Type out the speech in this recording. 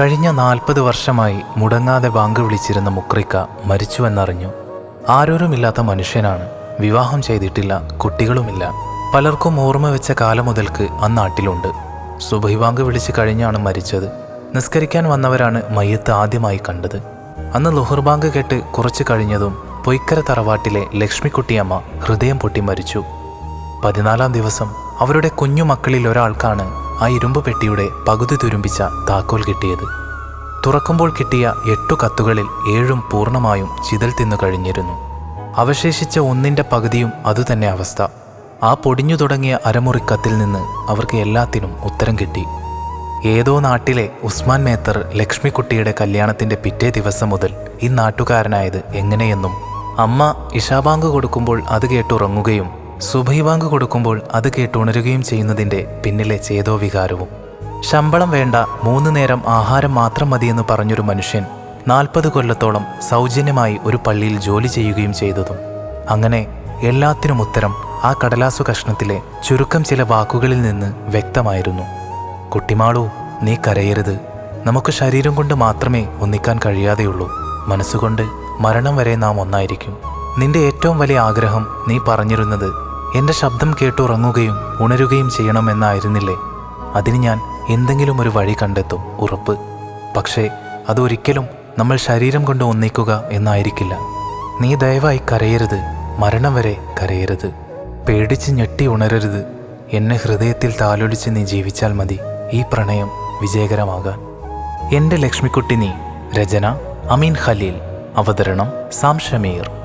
കഴിഞ്ഞ നാൽപ്പത് വർഷമായി മുടങ്ങാതെ ബാങ്ക് വിളിച്ചിരുന്ന മുക്രിക്ക മരിച്ചുവെന്നറിഞ്ഞു. ആരോരുമില്ലാത്ത മനുഷ്യനാണ്. വിവാഹം ചെയ്തിട്ടില്ല കുട്ടികളുമില്ല. പലർക്കും ഓർമ്മ വെച്ച കാലം മുതൽക്ക് ആ നാട്ടിലുണ്ട്. സുബൈ ബാങ്ക് വിളിച്ച് കഴിഞ്ഞാണ് മരിച്ചത്. നിസ്കരിക്കാൻ വന്നവരാണ് മയ്യത്ത് ആദ്യമായി കണ്ടത്. അന്ന് ലുഹർ ബാങ്ക് കേട്ട് കുറച്ചു കഴിഞ്ഞതും പൊയ്ക്കര തറവാട്ടിലെ ലക്ഷ്മിക്കുട്ടിയമ്മ ഹൃദയം പൊട്ടി മരിച്ചു. പതിനാലാം ദിവസം അവരുടെ കുഞ്ഞു മക്കളിൽ ഒരാൾക്കാണ് ആ ഇരുമ്പ് പെട്ടിയുടെ പകുതി തുരുമ്പിച്ച താക്കോൽ കിട്ടിയത്. തുറക്കുമ്പോൾ കിട്ടിയ എട്ടു കത്തുകളിൽ ഏഴും പൂർണമായും ചിതൽ തിന്നു കഴിഞ്ഞിരുന്നു. അവശേഷിച്ച ഒന്നിന്റെ പകുതിയും അതുതന്നെ അവസ്ഥ. ആ പൊടിഞ്ഞു തുടങ്ങിയ അരമുറിക്കത്തിൽ നിന്ന് അവർക്ക് എല്ലാത്തിനും ഉത്തരം കിട്ടി. ഏതോ നാട്ടിലെ ഉസ്മാൻ മേത്തർ ലക്ഷ്മിക്കുട്ടിയുടെ കല്യാണത്തിന്റെ പിറ്റേ ദിവസം മുതൽ ഈ നാട്ടുകാരനായത് എങ്ങനെയെന്നും അമ്മ ഇഷാബാങ്ക് കൊടുക്കുമ്പോൾ അത് കേട്ടുറങ്ങുകയും സുബൈ ബാങ്ക് കൊടുക്കുമ്പോൾ അത് കേട്ടുണരുകയും ചെയ്യുന്നതിന്റെ പിന്നിലെ ചേതോ വികാരവും ശമ്പളം വേണ്ട മൂന്ന് നേരം ആഹാരം മാത്രം മതിയെന്ന് പറഞ്ഞൊരു മനുഷ്യൻ നാൽപ്പത് കൊല്ലത്തോളം സൗജന്യമായി ഒരു പള്ളിയിൽ ജോലി ചെയ്യുകയും ചെയ്തതും. അങ്ങനെ എല്ലാത്തിനും ഉത്തരം ആ കടലാസു കഷ്ണത്തിലെ ചുരുക്കം ചില വാക്കുകളിൽ നിന്ന് വ്യക്തമായിരുന്നു. കുട്ടിമാളു നീ കരയരുത്. നമുക്ക് ശരീരം കൊണ്ട് മാത്രമേ ഒന്നിക്കാൻ കഴിയാതെയുള്ളൂ. മനസ്സുകൊണ്ട് മരണം വരെ നാം ഒന്നായിരിക്കും. നിന്റെ ഏറ്റവും വലിയ ആഗ്രഹം നീ പറഞ്ഞിരുന്നത് എന്റെ ശബ്ദം കേട്ടുറങ്ങുകയും ഉണരുകയും ചെയ്യണമെന്നായിരുന്നില്ലേ? അതിന് ഞാൻ എന്തെങ്കിലും ഒരു വഴി കണ്ടെത്തും ഉറപ്പ്. പക്ഷേ അതൊരിക്കലും നമ്മൾ ശരീരം കൊണ്ട് ഒന്നിക്കുക എന്നായിരിക്കില്ല. നീ ദയവായി കരയരുത് മരണം വരെ കരയരുത്. പേടിച്ച് ഞെട്ടി ഉണരരുത്. എന്നെ ഹൃദയത്തിൽ താലൊലിച്ച് നീ ജീവിച്ചാൽ മതി. ഈ പ്രണയം വിജയകരമാകാൻ. എന്റെ ലക്ഷ്മിക്കുട്ടി നീ രചന അമീൻ ഖലീൽ. അവതരണം സാം ഷമീർ